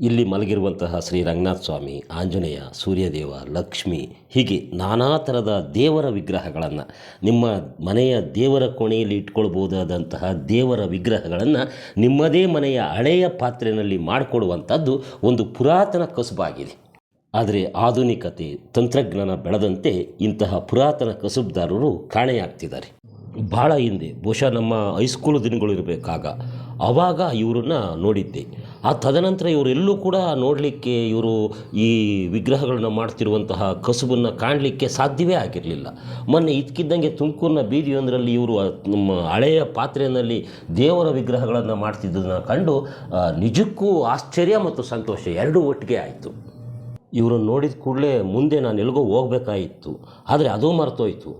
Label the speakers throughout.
Speaker 1: ಇಲ್ಲಿ ಮಲಗಿರುವಂತಹ ಶ್ರೀ ರಂಗನಾಥ ಸ್ವಾಮಿ, ಆಂಜನೇಯ, ಸೂರ್ಯದೇವ, ಲಕ್ಷ್ಮಿ, ಹೀಗೆ ನಾನಾ ಥರದ ದೇವರ ವಿಗ್ರಹಗಳನ್ನು ನಿಮ್ಮ ಮನೆಯ ದೇವರ ಕೋಣೆಯಲ್ಲಿ ಇಟ್ಕೊಳ್ಬೋದಾದಂತಹ ದೇವರ ವಿಗ್ರಹಗಳನ್ನು ನಿಮ್ಮದೇ ಮನೆಯ ಹಳೆಯ ಪಾತ್ರೆಯಲ್ಲಿ ಮಾಡಿಕೊಡುವಂಥದ್ದು ಒಂದು ಪುರಾತನ ಕಸುಬಾಗಿದೆ. ಆದರೆ ಆಧುನಿಕತೆ ತಂತ್ರಜ್ಞಾನ ಬೆಳೆದಂತೆ ಇಂತಹ ಪುರಾತನ ಕಸುಬ್ದಾರರು ಕಾಣೆಯಾಗ್ತಿದ್ದಾರೆ. ಭಾಳ ಹಿಂದೆ, ಬಹುಶಃ ನಮ್ಮ ಹೈಸ್ಕೂಲ್ ದಿನಗಳು ಇರಬೇಕಾಗ. ಆವಾಗ ಇವರನ್ನ ನೋಡಿದ್ದೆ. ಆ ತದನಂತರ ಇವರೆಲ್ಲೂ ಕೂಡ ನೋಡಲಿಕ್ಕೆ, ಇವರು ಈ ವಿಗ್ರಹಗಳನ್ನ ಮಾಡ್ತಿರುವಂತಹ ಕಸುಬನ್ನು ಕಾಣಲಿಕ್ಕೆ ಸಾಧ್ಯವೇ ಆಗಿರಲಿಲ್ಲ. ಮೊನ್ನೆ ಇದ್ಕಿದ್ದಂಗೆ ತುಮಕೂರಿನ ಬೀದಿಯೊಂದರಲ್ಲಿ ಇವರು ನಮ್ಮ ಹಳೆಯ ಪಾತ್ರೆಯಲ್ಲಿ ದೇವರ ವಿಗ್ರಹಗಳನ್ನು ಮಾಡ್ತಿದ್ದನ್ನು ಕಂಡು ನಿಜಕ್ಕೂ ಆಶ್ಚರ್ಯ ಮತ್ತು ಸಂತೋಷ ಎರಡೂ ಒಟ್ಟಿಗೆ ಆಯಿತು. ಇವರನ್ನು ನೋಡಿದ ಕೂಡಲೇ ಮುಂದೆ ನಾನು ಎಲ್ಲಿಗೋ ಹೋಗಬೇಕಾಗಿತ್ತು ಆದರೆ ಅದು ಮರ್ತೋಯ್ತು.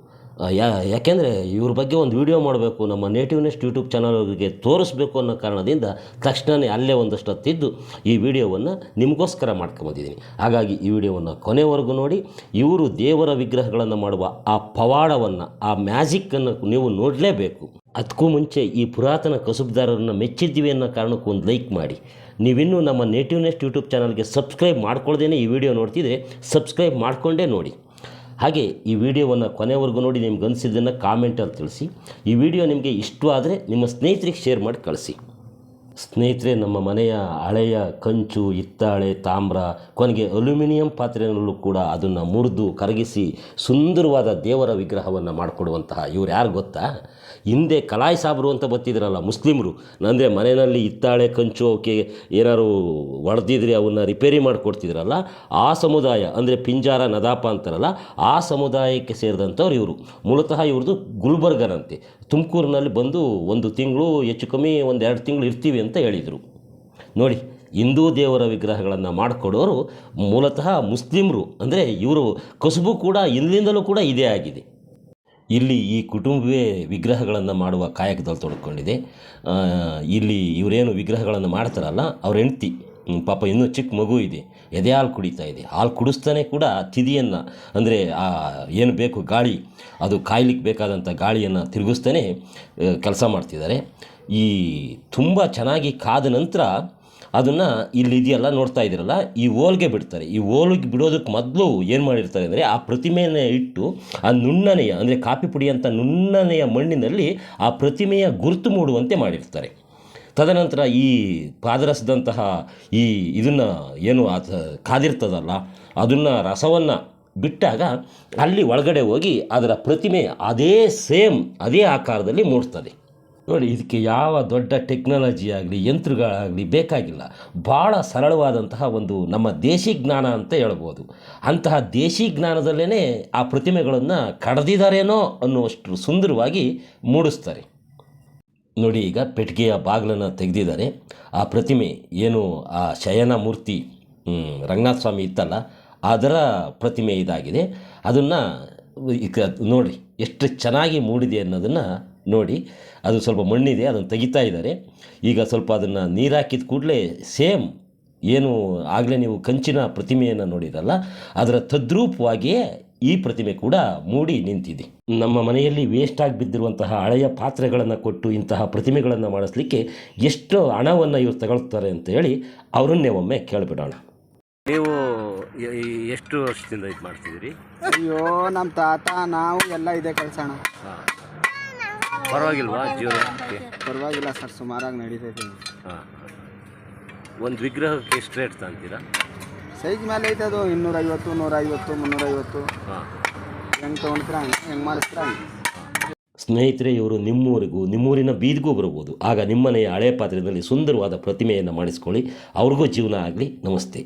Speaker 1: ಯಾ, ಯಾಕೆಂದರೆ ಇವ್ರ ಬಗ್ಗೆ ಒಂದು ವಿಡಿಯೋ ಮಾಡಬೇಕು, ನಮ್ಮ ನೇಟಿವ್ನೆಸ್ಟ್ ಯೂಟ್ಯೂಬ್ ಚಾನಲ್ಗೆ ತೋರಿಸ್ಬೇಕು ಅನ್ನೋ ಕಾರಣದಿಂದ ತಕ್ಷಣವೇ ಅಲ್ಲೇ ಒಂದಷ್ಟು ಹೊತ್ತಿದ್ದು ಈ ವಿಡಿಯೋವನ್ನು ನಿಮಗೋಸ್ಕರ ಮಾಡ್ಕೊಂಬಂದಿದ್ದೀನಿ ಹಾಗಾಗಿ ಈ ವಿಡಿಯೋವನ್ನು ಕೊನೆವರೆಗೂ ನೋಡಿ, ಇವರು ದೇವರ ವಿಗ್ರಹಗಳನ್ನು ಮಾಡುವ ಆ ಪವಾಡವನ್ನು, ಆ ಮ್ಯಾಜಿಕ್ಕನ್ನು ನೀವು ನೋಡಲೇಬೇಕು. ಅದಕ್ಕೂ ಮುಂಚೆ ಈ ಪುರಾತನ ಕಸುಬುದಾರರನ್ನು ಮೆಚ್ಚಿದ್ದೀವಿ ಅನ್ನೋ ಕಾರಣಕ್ಕೂ ಒಂದು ಲೈಕ್ ಮಾಡಿ. ನೀವಿನ್ನೂ ನಮ್ಮ ನೇಟಿವ್ನೆಸ್ಟ್ ಯೂಟ್ಯೂಬ್ ಚಾನಲ್ಗೆ ಸಬ್ಸ್ಕ್ರೈಬ್ ಮಾಡ್ಕೊಳ್ದೇ ಈ ವಿಡಿಯೋ ನೋಡ್ತಿದ್ರೆ ಸಬ್ಸ್ಕ್ರೈಬ್ ಮಾಡಿಕೊಂಡೇ ನೋಡಿ. ಹಾಗೆ ಈ ವಿಡಿಯೋವನ್ನು ಕೊನೆವರೆಗೂ ನೋಡಿ ನಿಮ್ಗೆ ಅನಿಸಿದ್ದನ್ನು ಕಾಮೆಂಟಲ್ಲಿ ತಿಳಿಸಿ. ಈ ವಿಡಿಯೋ ನಿಮಗೆ ಇಷ್ಟವಾದರೆ ನಿಮ್ಮ ಸ್ನೇಹಿತರಿಗೆ ಶೇರ್ ಮಾಡಿ ಕಳಿಸಿ. ಸ್ನೇಹಿತರೆ, ನಮ್ಮ ಮನೆಯ ಹಳೆಯ ಕಂಚು, ಹಿತ್ತಾಳೆ, ತಾಮ್ರ, ಕೊನೆಗೆ ಅಲ್ಯೂಮಿನಿಯಂ ಪಾತ್ರೆಯಲ್ಲೂ ಕೂಡ ಅದನ್ನು ಮುರಿದು ಕರಗಿಸಿ ಸುಂದರವಾದ ದೇವರ ವಿಗ್ರಹವನ್ನು ಮಾಡಿಕೊಡುವಂತಹ ಇವ್ರು ಯಾರು ಗೊತ್ತಾ? ಹಿಂದೆ ಕಲಾಯಿ ಸಾಬ್ರು ಅಂತ ಬತ್ತಿದ್ರಲ್ಲ ಮುಸ್ಲಿಮರು. ಅಂದರೆ ಮನೆಯಲ್ಲಿ ಹಿತ್ತಾಳೆ, ಕಂಚು ಅವಕ್ಕೆ ಏನಾದ್ರು ಒಡೆದಿದ್ರೆ ಅವನ್ನ ರಿಪೇರಿ ಮಾಡಿಕೊಡ್ತಿದ್ರಲ್ಲ? ಆ ಸಮುದಾಯ, ಅಂದರೆ ಪಿಂಜಾರ, ನದಾಪ ಅಂತಾರಲ್ಲ, ಆ ಸಮುದಾಯಕ್ಕೆ ಸೇರಿದಂಥವ್ರು ಇವರು. ಮೂಲತಃ ಇವ್ರದ್ದು ಗುಲ್ಬರ್ಗನಂತೆ. ತುಮಕೂರಿನಲ್ಲಿ ಬಂದು ಒಂದು ತಿಂಗಳು, ಹೆಚ್ಚು ಕಮ್ಮಿ ಒಂದು ಎರಡು ತಿಂಗಳು ಇರ್ತೀವಿ ಅಂತ ಹೇಳಿದರು. ನೋಡಿ, ಹಿಂದೂ ದೇವರ ವಿಗ್ರಹಗಳನ್ನು ಮಾಡಿಕೊಡೋರು ಮೂಲತಃ ಮುಸ್ಲಿಮರು. ಅಂದರೆ ಇವರು ಕಸುಬು ಕೂಡ ಇಲ್ಲಿಂದಲೂ ಕೂಡ ಇದೇ ಆಗಿದೆ. ಇಲ್ಲಿ ಈ ಕುಟುಂಬವೇ ವಿಗ್ರಹಗಳನ್ನು ಮಾಡುವ ಕಾಯಕದಲ್ಲಿ ತೊಡ್ಕೊಂಡಿದೆ. ಇಲ್ಲಿ ಇವರೇನು ವಿಗ್ರಹಗಳನ್ನು ಮಾಡ್ತಾರಲ್ಲ, ಅವ್ರ ಹೆಂಡ್ತಿ. ಪಾಪ ಇನ್ನೂ ಚಿಕ್ಕ ಮಗು ಇದೆ. ಎದೆ ಹಾಲು ಕುಡಿತಾ ಇದೆ. ಹಾಲು ಕುಡಿಸ್ತಾನೆ ಕೂಡ ತಿದಿಯನ್ನು, ಅಂದರೆ, ಆ, ಏನು ಬೇಕು ಗಾಳಿ, ಅದು ಕಾಯ್ಲಿಕ್ಕೆ ಬೇಕಾದಂಥ ಗಾಳಿಯನ್ನು ತಿರುಗಿಸ್ತಾನೆ ಕೆಲಸ ಮಾಡ್ತಿದ್ದಾರೆ. ಈ ತುಂಬ ಚೆನ್ನಾಗಿ ಕಾದ ನಂತರ ಅದನ್ನು ಇಲ್ಲಿ ಇದೆಯಲ್ಲ ನೋಡ್ತಾ ಇದ್ದೀರಲ್ಲ, ಈ ಓಲ್ಗೆ ಬಿಡ್ತಾರೆ. ಈ ಓಲ್ಗೆ ಬಿಡೋದಕ್ಕೆ ಮೊದಲು ಏನು ಮಾಡಿರ್ತಾರೆ ಅಂದರೆ, ಆ ಪ್ರತಿಮೆಯನ್ನು ಇಟ್ಟು, ಆ ನುಣ್ಣನೆಯ, ಅಂದರೆ ಕಾಫಿ ಪುಡಿ ನುಣ್ಣನೆಯ ಮಣ್ಣಿನಲ್ಲಿ ಆ ಪ್ರತಿಮೆಯ ಗುರುತು ಮೂಡುವಂತೆ ಮಾಡಿರ್ತಾರೆ. ತದನಂತರ ಈ ಪಾದರಸದಂತಹ ಈ ಇದನ್ನು ಏನು ಅದು ಕಾದಿರ್ತದಲ್ಲ, ಅದನ್ನು ರಸವನ್ನು ಬಿಟ್ಟಾಗ ಅಲ್ಲಿ ಒಳಗಡೆ ಹೋಗಿ ಅದರ ಪ್ರತಿಮೆ ಅದೇ ಸೇಮ್ ಅದೇ ಆಕಾರದಲ್ಲಿ ಮೂಡ್ತದೆ. ನೋಡಿ, ಇದಕ್ಕೆ ಯಾವ ದೊಡ್ಡ ಟೆಕ್ನಾಲಜಿ ಆಗಲಿ, ಯಂತ್ರಗಳಾಗಲಿ ಬೇಕಾಗಿಲ್ಲ. ಭಾಳ ಸರಳವಾದಂತಹ ಒಂದು ನಮ್ಮ ದೇಶಿ ಜ್ಞಾನ ಅಂತ ಹೇಳ್ಬೋದು. ಅಂತಹ ದೇಶಿ ಜ್ಞಾನದಲ್ಲೇ ಆ ಪ್ರತಿಮೆಗಳನ್ನು ಕಡ್ದಿದ್ದಾರೇನೋ ಅನ್ನುವಷ್ಟು ಸುಂದರವಾಗಿ ಮೂಡಿಸ್ತಾರೆ. ನೋಡಿ, ಈಗ ಪೆಟ್ಟಿಗೆಯ ಬಾಗಿಲನ್ನು ತೆಗೆದಿದ್ದಾರೆ. ಆ ಪ್ರತಿಮೆ ಏನು, ಆ ಶಯನ ಮೂರ್ತಿ ರಂಗನಾಥ ಸ್ವಾಮಿ ಇತ್ತಲ್ಲ, ಅದರ ಪ್ರತಿಮೆ ಇದಾಗಿದೆ. ಅದನ್ನು, ಈಗ ನೋಡಿ, ಎಷ್ಟು ಚೆನ್ನಾಗಿ ಮೂಡಿದೆ ಅನ್ನೋದನ್ನು ನೋಡಿ, ಅದು ಸ್ವಲ್ಪ ಮಣ್ಣಿದೆ, ಅದನ್ನು ತೆಗಿತಾ ಇದ್ದಾರೆ. ಈಗ ಸ್ವಲ್ಪ ಅದನ್ನು ನೀರು ಹಾಕಿದ ಕೂಡಲೇ ಸೇಮ್ ಏನು ಆಗಲೇ ನೀವು ಕಂಚಿನ ಪ್ರತಿಮೆಯನ್ನು ನೋಡಿರಲ್ಲ ಅದರ ತದ್ರೂಪವಾಗಿಯೇ ಈ ಪ್ರತಿಮೆ ಕೂಡ ಮೂಡಿ ನಿಂತಿದೆ. ನಮ್ಮ ಮನೆಯಲ್ಲಿ ವೇಸ್ಟ್ ಆಗಿ ಬಿದ್ದಿರುವಂತಹ ಹಳೆಯ ಪಾತ್ರೆಗಳನ್ನು ಕೊಟ್ಟು ಇಂತಹ ಪ್ರತಿಮೆಗಳನ್ನು ಮಾಡಿಸ್ಲಿಕ್ಕೆ ಎಷ್ಟು ಹಣವನ್ನು ಇವರು ತಗೊಳ್ತಾರೆ ಅಂತ ಹೇಳಿ ಅವರನ್ನೇ ಒಮ್ಮೆ ಕೇಳಿಬಿಡೋಣ. ನೀವು ಎಷ್ಟು ವರ್ಷದಿಂದ ಇದು ಮಾಡ್ತಿದ್ದೀರಿ?
Speaker 2: ಅಯ್ಯೋ ನಮ್ಮ ತಾತ ನಾವು ಎಲ್ಲ ಇದೆ ಕೆಲಸಣ
Speaker 1: ಹಾಂ. ಪರವಾಗಿಲ್ವಾ ಜೀವನಕ್ಕೆ
Speaker 2: ಪರವಾಗಿಲ್ಲ ಸರ್ ಸುಮಾರಾಗಿ ನಡೀತೈತೆ
Speaker 1: ಹಾಂ. ಒಂದು ವಿಗ್ರಹಕ್ಕೆ ಎಷ್ಟು ರೇಟ್ ತಂತೀರಾ
Speaker 2: ಸೈಜ್ ಮೇಲೆ ಐತೆ ಅದು ಇನ್ನೂರೈವತ್ತು ನೂರೈವತ್ತು ಮುನ್ನೂರೈವತ್ತು.
Speaker 1: ಹಾಂ.
Speaker 2: ಹೆಂಗೆ ತೊಗೊಂಡ್ರ ಹಂಗೆ ಹೆಂಗೆ ಹೆಂಗ್ ಹಂಗೆ
Speaker 1: ಸ್ನೇಹಿತರೆ ಇವರು ನಿಮ್ಮೂರಿಗೂ ನಿಮ್ಮೂರಿನ ಬೀದಿಗೂ ಬರ್ಬೋದು ಆಗ ನಿಮ್ಮನೆಯ ಹಳೆ ಪಾತ್ರೆಯಲ್ಲಿ ಸುಂದರವಾದ ಪ್ರತಿಮೆಯನ್ನು ಮಾಡಿಸ್ಕೊಳ್ಳಿ. ಅವ್ರಿಗೂ ಜೀವನ ಆಗಲಿ. ನಮಸ್ತೆ.